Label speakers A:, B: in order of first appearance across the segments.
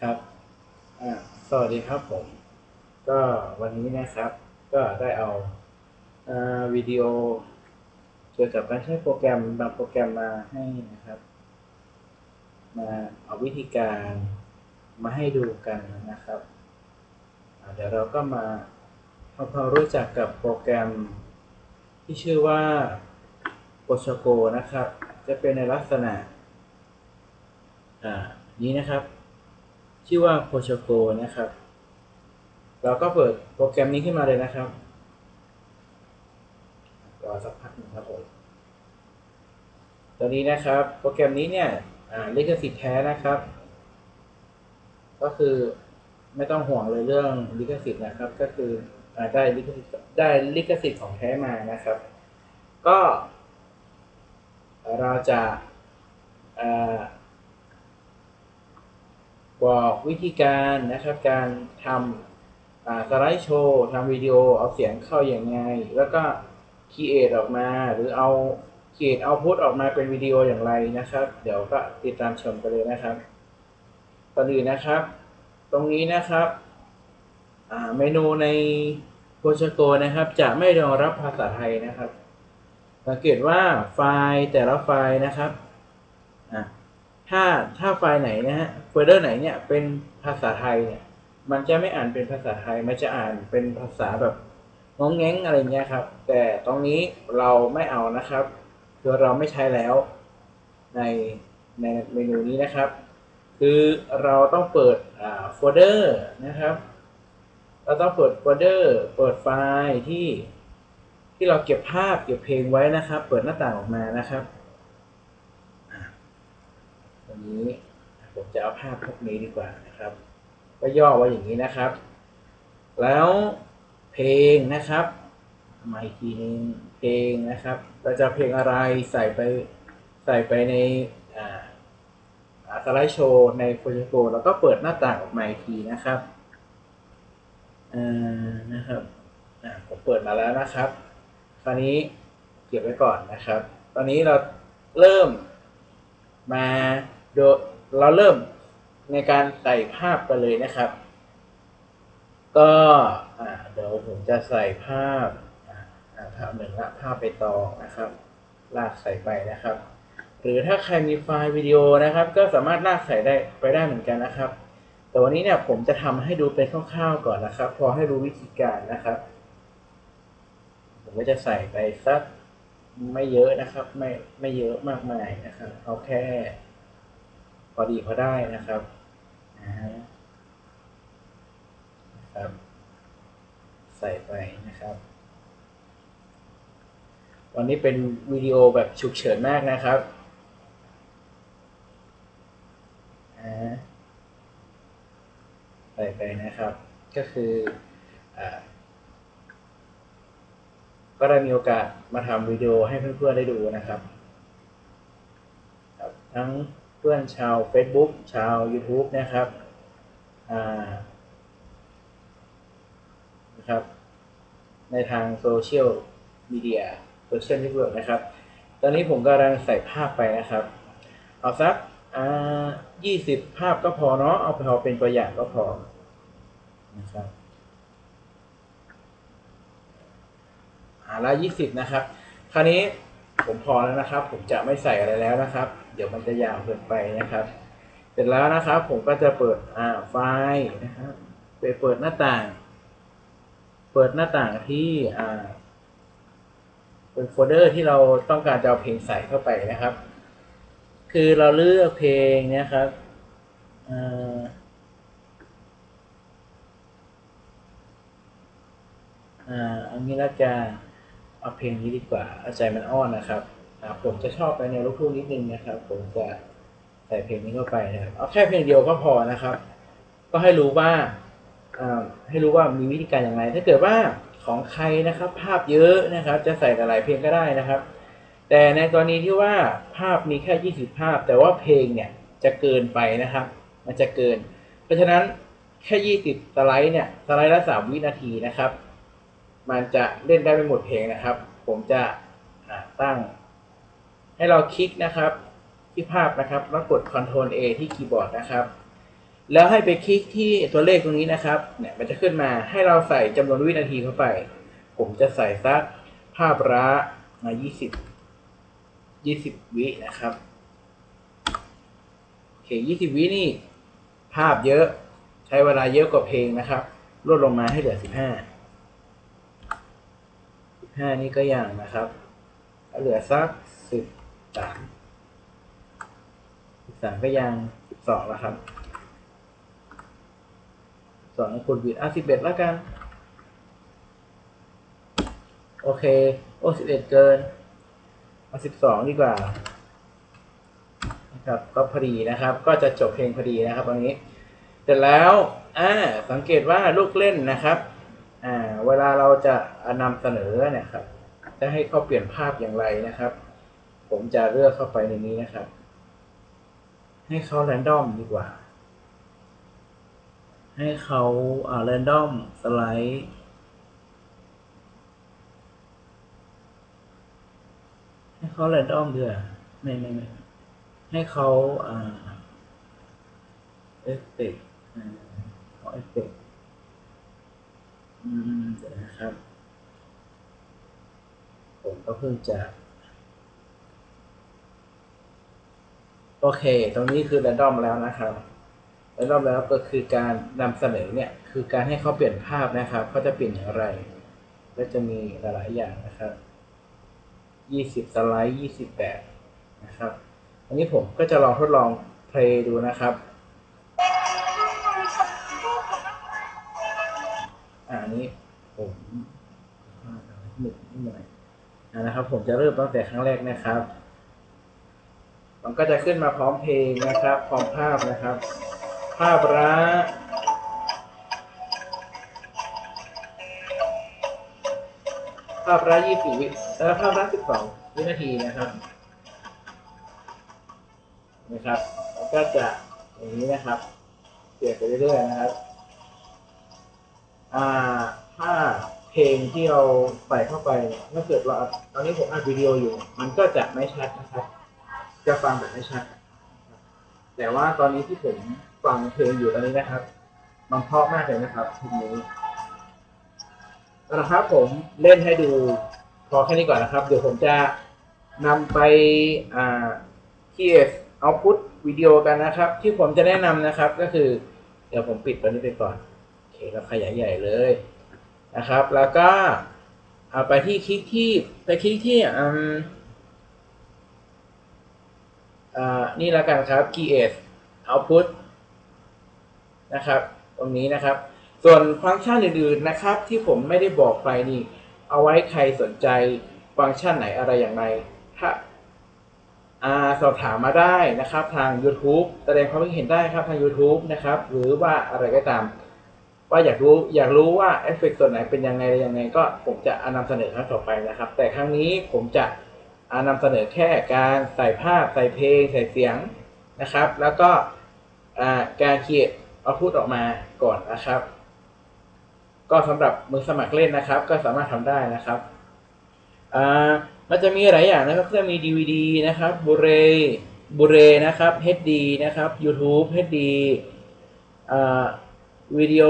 A: ครับสวัสดีครับผม ก็วันนี้นะครับ ก็ได้เอาอวิดีโอเกี่ยวกับการใช้โปรแกรมบางโปรแกรมมาให้นะครับ มาเอาวิธีการมาให้ดูกันนะครับ เดี๋ยวเราก็มาทำความรู้จักกับโปรแกรมที่ชื่อว่าโปรโกนะครับ จะเป็นในลักษณะอ่านี้นะครับ ชื่อว่า p o c h o นะครับ เราก็เปิดโปรแกรมนี้ขึ้นมาเลยนะครับรอสักพักหนึ่งครับผมตอนนี้นะครับโปรแกรมนี้เนี่ยลิขสิทธิ์แท้นะครับ ก็คือไม่ต้องห่วงเลยเรื่องลิขสิทธิ์นะครับ ก็คืออได้ลิขสิทธิ์ได้ลิขสิทธิ์ของแท้มานะครับ ก็ เราจะ อ่าบอกวิธีการนะครับการทำสไลด์โชว์ทำวิดีโอเอาเสียงเข้าอย่างไง แล้วก็ create ออกมาหรือเอา create output ออกมาเป็นวิดีโออย่างไรนะครับ เดี๋ยวก็ติดตามชมกันเลยนะครับก่อนอื่นนะครับ ตรงนี้นะครับเมนูในโพชโกนะครับ จะไม่รองรับภาษาไทยนะครับ สังเกตว่าไฟล์แต่ละไฟล์นะครับอะ ถ้าถ้าไฟล์ไหนนะฮะโฟลเดอร์ไหนเนี่ยเป็นภาษาไทยเนี่ย มันจะไม่อ่านเป็นภาษาไทย มันจะอ่านเป็นภาษาแบบงงแงงอะไรเงี้ยครับ แต่ตรงนี้เราไม่เอานะครับคือเราไม่ใช้แล้วในในเมนูนี้นะครับ คือเราต้องเปิดอ่าโฟลเดอร์นะครับ เราต้องเปิดโฟลเดอร์ เปิดไฟล์ที่ที่เราเก็บภาพเก็บเพลงไว้นะครับ เปิดหน้าต่างออกมานะครับวันนี้ผม จะเอาภาพพวกนี้ดีกว่านะครับ ก็ย่อไว้อย่างนี้นะครับ แล้วเพลงนะครับมาอีกทีนึงเพลงนะครับ เราจะเพลงอะไรใส่ไปใส่ไปในอ่าสไลด์โชว์ในโปรเจกต์แล้วก็เปิดหน้าต่างออกมาอีกทีนะครับอ่นะครับอ่าผมเปิดมาแล้วนะครับ คราวนี้เก็บไว้ก่อนนะครับ ตอนนี้เราเริ่มมาโด เราเริ่มในการใส่ภาพกันเลยนะครับ ก็เดี๋ยวผมจะใส่ภาพภาพหนึ่งละภาพไปต่อนะครับ ลากใส่ไปนะครับ หรือถ้าใครมีไฟล์วิดีโอนะครับ ก็สามารถลากใส่ได้ไปได้เหมือนกันนะครับ แต่วันนี้เนี่ยผมจะทำให้ดูเป็นคร่าวๆก่อนนะครับ พอให้รู้วิธีการนะครับ ผมก็จะใส่ไปสักไม่เยอะนะครับ ไม่ไม่เยอะมากมายนะครับเอาแค่ พอดีพอได้นะครับนะครับ ใส่ไปนะครับ วันนี้เป็นวิดีโอแบบฉุกเฉินมากนะครับใส่ไปนะครับ ก็คืออก็ได้มีโอกาสมาทำวิดีโอให้เพื่อนๆได้ดูนะครับ ทั้ง พื่อนชาว Facebook ชาว YouTube นะครับนะครับ ในทางโซเชียลมีเดียโซเชียลเน็ตเวิร์กนะครับ ตอนนี้ผมกำลังใส่ภาพไปนะครับ เอาสักยี่สิบภาพก็พอเนาะ เอาพอเป็นตัวอย่างก็พอนะครับอ่าละยี่สิบนะครับ คราวนี้ผมพอแล้วนะครับ ผมจะไม่ใส่อะไรแล้วนะครับ เดี๋ยวมันจะยาวเกินไปนะครับ เสร็จแล้วนะครับผมก็จะเปิดอ่าไฟล์นะครับไปเปิดหน้าต่าง เปิดหน้าต่างที่อ่าเป็นโฟลเดอร์ที่เราต้องการจะเอาเพลงใส่เข้าไปนะครับ คือเราเลือกเพลงเนี่ยครับอ่าอ่าอันนี้ละกันเอาเพลงนี้ดีกว่าเอาใจมันอ้อนนะครับ ผมจะชอบไปในลูกทุ่งนิดนึงนะครับ ผมจะใส่เพลงนี้เข้าไปนะครับเอาแค่เพลงเดียวก็พอนะครับ ก็ให้รู้ว่าให้รู้ว่ามีวิธีการอย่างไร ถ้าเกิดว่าของใครนะครับ ภาพเยอะนะครับ จะใส่หลายเพลงก็ได้นะครับ แต่ในกรณีที่ว่าภาพมีแค่ 20 ภาพ แต่ว่าเพลงเนี่ยจะเกินไปนะครับ มันจะเกิน เพราะฉะนั้นแค่ 20 สไลด์เนี่ยสไลด์ละ 3 วินาทีนะครับ มันจะเล่นได้ไม่หมดเพลงนะครับ ผมจะตั้ง ให้เราคลิกนะครับที่ภาพนะครับแล้วกด Ctrl A ที่คีย์บอร์ดนะครับ แล้วให้ไปคลิกที่ตัวเลขตรงนี้นะครับเนี่ยมันจะขึ้นมาให้เราใส่จำนวนวินาทีเข้าไป ผมจะใส่สักภาพระมา20 20 วินะครับโอเค 20 วินี่ ภาพเยอะใช้เวลาเยอะกว่าเพลงนะครับ ลดลงมาให้เหลือ 15 15 นี่ก็อย่างนะครับแล้วเหลือสัก 10 13 13ก็ยัง12แล้วครับสองคูณบิดอะ11แล้วกัน โอเค โอ้11เอ็ดเกินเอา12ดีกว่านะครับก็พอดีนะครับ ก็จะจบเพลงพอดีนะครับตรงนี้เสร็จแล้วอ่าสังเกตว่าลูกเล่นนะครับอ่าเวลาเราจะนำเสนอเนี่ยครับจะให้เขาเปลี่ยนภาพอย่างไรนะครับ ผมจะเลือกเข้าไปในนี้นะครับ ให้เขาแรนดอมดีกว่า ให้เขาอ่าแรนดอมสไลด์ให้เขาแรนดอมด้วยไม่ไม่ไม่ให้เขาอ่าเอฟเฟกต์ขอเอฟเฟกต์อืมเดี๋ยวนะครับ ผมก็เพิ่งจะ โอเค ตรงนี้คือ r รนดอมแล้วนะครับ r รนดอมแล้วก็คือการนำเสนอเนี่ย คือการให้เขาเปลี่ยนภาพนะครับ เขาจะเปลี่ยนอย่างไร ก็จะมีหลายๆอย่างนะครับ 20 สไลด์20แบบนะครับ อันนี้ผมก็จะลองทดลองเพลย์ดูนะครับอ่านี้ผมหนึ่งนิดหน่อยนะครับ ผมจะเริ่มตั้งแต่ครั้งแรกนะครับ มันก็จะขึ้นมาพร้อมเพลงนะครับ พร้อมภาพนะครับ ภาพระภาพระยี่สิบวิแล้วภาพระสิบสองวินาทีนะครับ นะครับแล้วก็จะอย่างนี้นะครับเปลี่ยนไปเรื่อยๆนะครับ อ่า ถ้าเพลงที่เราใส่เข้าไปเนี่ยถ้าเกิดเราตอนนี้ผมอัดวิดีโออยู่ มันก็จะไม่ชัดนะครับ จะฟังแบบไม่ชัดแต่ว่าตอนนี้ที่ผมฟังเพลงอยู่ตอนนี้นะครับ มันเพราะมากเลยนะครับทีนี้นะครับผมเล่นให้ดูพอแค่นี้ก่อนนะครับ เดี๋ยวผมจะนำไปอ่าที่เอาพุทวิดีโอกันนะครับ ที่ผมจะแนะนำนะครับก็คือ เดี๋ยวผมปิดตัวนี้ไปก่อนโอเคแล้วขยายใหญ่เลยนะครับ แล้วก็เอาไปที่คลิกที่ไปคลิกที่อืม นี่แล้วกันครับ create output นะครับ ตรงนี้นะครับ ส่วนฟังก์ชันอื่นๆนะครับ ที่ผมไม่ได้บอกไปนี่ เอาไว้ใครสนใจฟังก์ชันไหนอะไรอย่างไรถ้าอ่าสอบถามมาได้นะครับทาง YouTube แสดงความคิดเห็นได้ครับทาง YouTube นะครับ หรือว่าอะไรก็ตาม ว่าอยากรู้อยากรู้ว่าเอฟเฟกต์ส่วนไหนเป็นยังไงอะไรยังไง ก็ผมจะนำเสนอครั้งต่อไปนะครับ แต่ครั้งนี้ผมจะ นำเสนอแค่การใส่ภาพใส่เพลง ใส่เสียงนะครับ แล้วก็การเขียนเอาพูดออกมาก่อนนะครับ ก็สำหรับมือสมัครเล่นนะครับ ก็สามารถทำได้นะครับมันจะมีหลายอย่างนะครับก็จะมี DVD นะครับบูเรบูเรนะครับ HD นะครับ YouTube HD วิดีโอ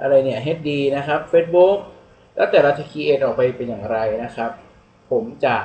A: อะไรเนี่ย HD นะครับ Facebook แล้วแต่เราจะคีเอทออกไปเป็นอย่างไรนะครับ ผมจะ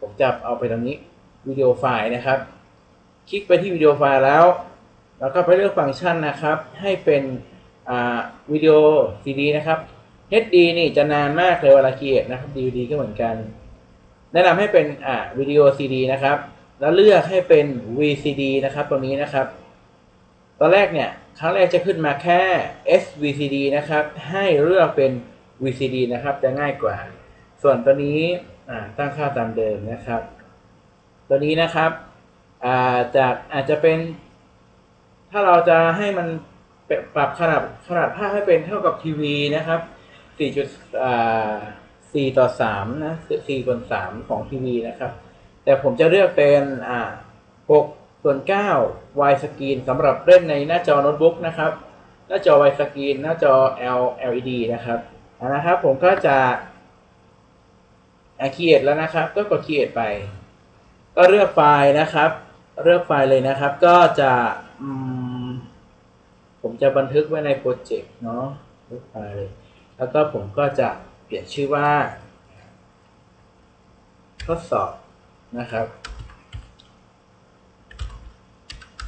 A: ผมจะเอาไปตรงนี้วิดีโอไฟล์นะครับ คลิกไปที่วิดีโอไฟล์แล้ว แล้วก็ไปเลือกฟังก์ชันนะครับ ให้เป็นวิดีโอ CD นะครับ HD นี่จะนานมากเลยเวลาเกียนะครับ DVD ก็เหมือนกัน แนะนำให้เป็นวิดีโอ CD นะครับ แล้วเลือกให้เป็น VCD นะครับตรงนี้นะครับ ตอนแรกเนี่ยครั้งแรกจะขึ้นมาแค่ SVCD นะครับ ให้เลือกเป็น VCD นะครับจะง่ายกว่า ส่วนตัวนี้ ตั้งค่าตามเดิมนะครับ ตัวนี้นะครับาจากอาจจะเป็น ถ้าเราจะให้มันปรับขนาดขนาดภาพให้เป็นเท่ากับทีวีนะครับ4.4ต่อ3นะ4ส่วน3ของทีวีนะครับ แต่ผมจะเลือกเป็น6ส่วน9 wide screen สำหรับเล่นในหน้าจอโน้ตบุ๊กนะครับ หน้าจอ wide screen หน้าจอ L LED นะครับนะครับ ผมก็จะ อ่า create แล้วนะครับ ก็กด create ไป ก็เลือกไฟล์นะครับ เลือกไฟล์เลยนะครับ ก็จะผมจะบันทึกไว้ในโปรเจกต์เนาะรูปไฟล์เลย แล้วก็ผมก็จะเปลี่ยนชื่อว่า ทดสอบนะครับ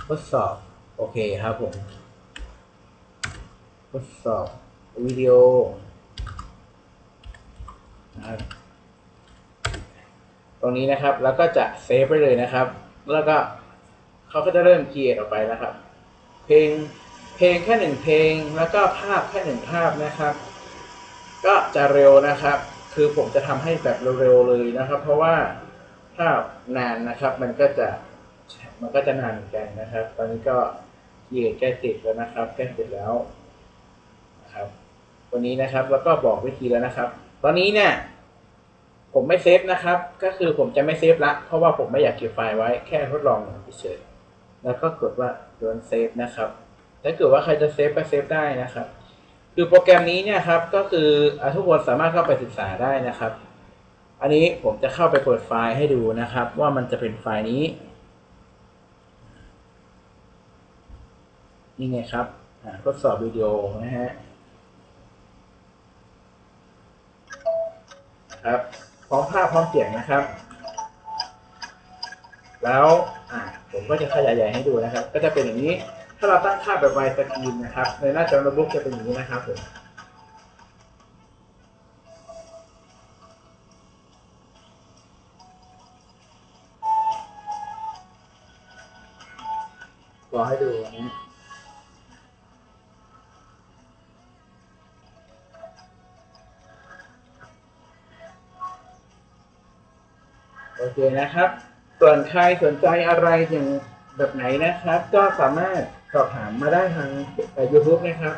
A: ทดสอบ โอเคครับผม ทดสอบวิดีโอนะครับ ตรงนี้นะครับ แล้วก็จะเซฟไปเลยนะครับ แล้วก็เขาก็จะเริ่มเกียร์ออกไปนะครับ เพลงเพลงแค่หนึ่งเพลง แล้วก็ภาพแค่หนึ่งภาพนะครับ ก็จะเร็วนะครับ คือผมจะทำให้แบบเร็วๆเลยนะครับ เพราะว่าถ้านานนะครับมันก็จะมันก็จะนานเหมือนกันนะครับ ตอนนี้ก็เกียร์ใกล้ติดแล้วนะครับใกล้ติดแล้วนะครับวันนี้นะครับแล้วก็บอกวิธีแล้วนะครับ ตอนนี้เนี่ย ผมไม่เซฟนะครับ ก็คือผมจะไม่เซฟละ เพราะว่าผมไม่อยากเก็บไฟล์ไว้แค่ทดลองเฉยๆแล้วก็กดว่าโดนเซฟนะครับ ถ้าเกิดว่าใครจะเซฟก็เซฟได้นะครับ คือโปรแกรมนี้เนี่ยครับ ก็คืออทุกคนสามารถเข้าไปศึกษาได้นะครับ อันนี้ผมจะเข้าไปเปิดไฟล์ให้ดูนะครับ ว่ามันจะเป็นไฟล์นี้ นี่ไงครับทดสอบวิดีโอนะฮะครับ พร้อมภาพพร้อมเสียงนะครับ แล้วผมก็จะขยายใหญ่ให้ดูนะครับ ก็จะเป็นอย่างนี้ ถ้าเราตั้งค่าแบบไวสกรีนนะครับ ในหน้าจอโน้ตบุ๊กจะเป็นอย่างนี้นะครับผมรอให้ดูนะ โอเคนะครับ ส่วนใครสนใจอะไรอย่างแบบไหนนะครับ ก็สามารถสอบถามมาได้ทางยูทูบนะครับ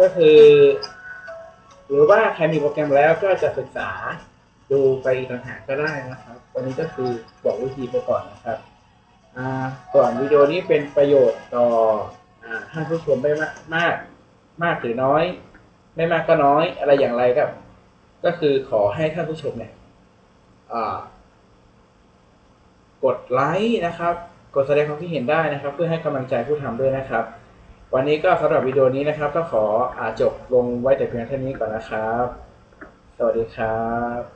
A: ก็คือ หรือว่าใครมีโปรแกรมแล้วก็จะศึกษาดูไปอีกต่างหากก็ได้นะครับ วันนี้ก็คือบอกวิธีไปก่อนนะครับอ่าส่วนวิดีโอนี้เป็นประโยชน์ต่ออท่านผู้ชมไม่มากมาก มากหรือน้อย ไม่มากก็น้อยอะไรอย่างไรก็ก็คือขอให้ท่านผู้ชมเนี่ยอ่า กดไลค์นะครับ กดแสดงความคิดเห็นได้นะครับ เพื่อให้กำลังใจผู้ทำด้วยนะครับ วันนี้ก็สำหรับวิดีโอนี้นะครับ ก็ขออาจบลงไว้แต่เพียงเท่านี้ก่อนนะครับ สวัสดีครับ